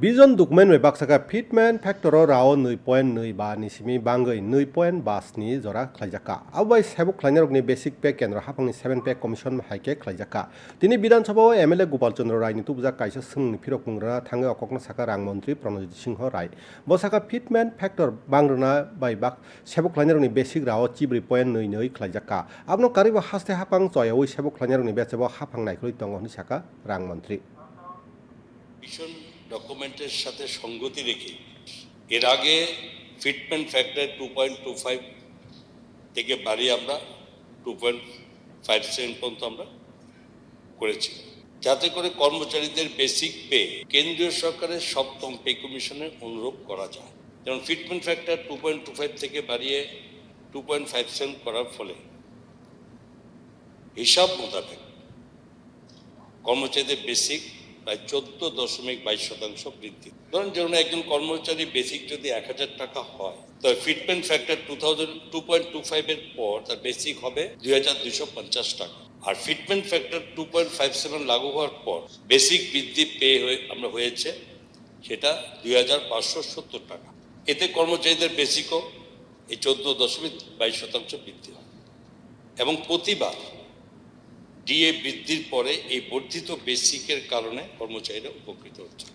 Bijon dokumen bai baksaka fitment factor rao nui point nui ba ni simi bangai nui point bas ni jora khlaijaka abai sabuk khlainarok ni basic pay kendra hapangni 7 pay commission haike khlaijaka tini বিধান সভা MLA Gopal চন্দ্র রায় নি তুবজা কাইসা song ফিরক মুংরা থাঙ্গে অককনা সাকা রাং মন্ত্রী প্রণজিৎ সিংহ রায় বসাকা fitment factor বাংরনা বাই বাক সেবক লাইনারনি বেসিক রাও চিব্রি পয়েন্ট নই নই খ্লাইজাকা আপনো কারিব হাস্তে হাপাং চয় ওই সেবক লাইনারনি বেচেব হাপাং নাইখলই তঙ্গ হনি সাকা রাং ভীষণ ডকুমেন্টের সাথে সঙ্গতি রেখে এর আগে fitment factor two point two five থেকে বাড়িয়ে আমরা টু পয়েন্ট ফাইভ সেভেন পর্যন্ত আমরা করেছি। যাতে করে কর্মচারীদের বেসিক পে কেন্দ্রীয় সরকারের সপ্তম পে কমিশনের অনুরোধ করা যায়। যেমন fitment factor two point two five থেকে বাড়িয়ে টু পয়েন্ট ফাইভ সেভেন করার ফলে হিসাব মোতাবেক কর্মচারীদের বেসিক প্রায় চোদ্দ দশমিক বাইশ শতাংশ বৃদ্ধি। ধরুন যেমন একজন কর্মচারী বেসিক যদি এক হাজার টাকা হয় তবে fitment factor two thousand two point two ফাইভের পর তার বেসিক হবে দুই হাজার দুইশো পঞ্চাশ টাকা। আর fitment factor two point five seven লাগু হওয়ার পর বেসিক বৃদ্ধি পেয়ে হয়ে, আমরা হয়েছে সেটা দুই হাজার পাঁচশো সত্তর টাকা। এতে কর্মচারীদের বেসিকও এই চোদ্দ দশমিক বাইশ শতাংশ বৃদ্ধি হয়। এবং প্রতিবার ডিএ বৃদ্ধির পরে এই বর্ধিত বেসিকের কারণে কর্মচারীরা উপকৃত হচ্ছে।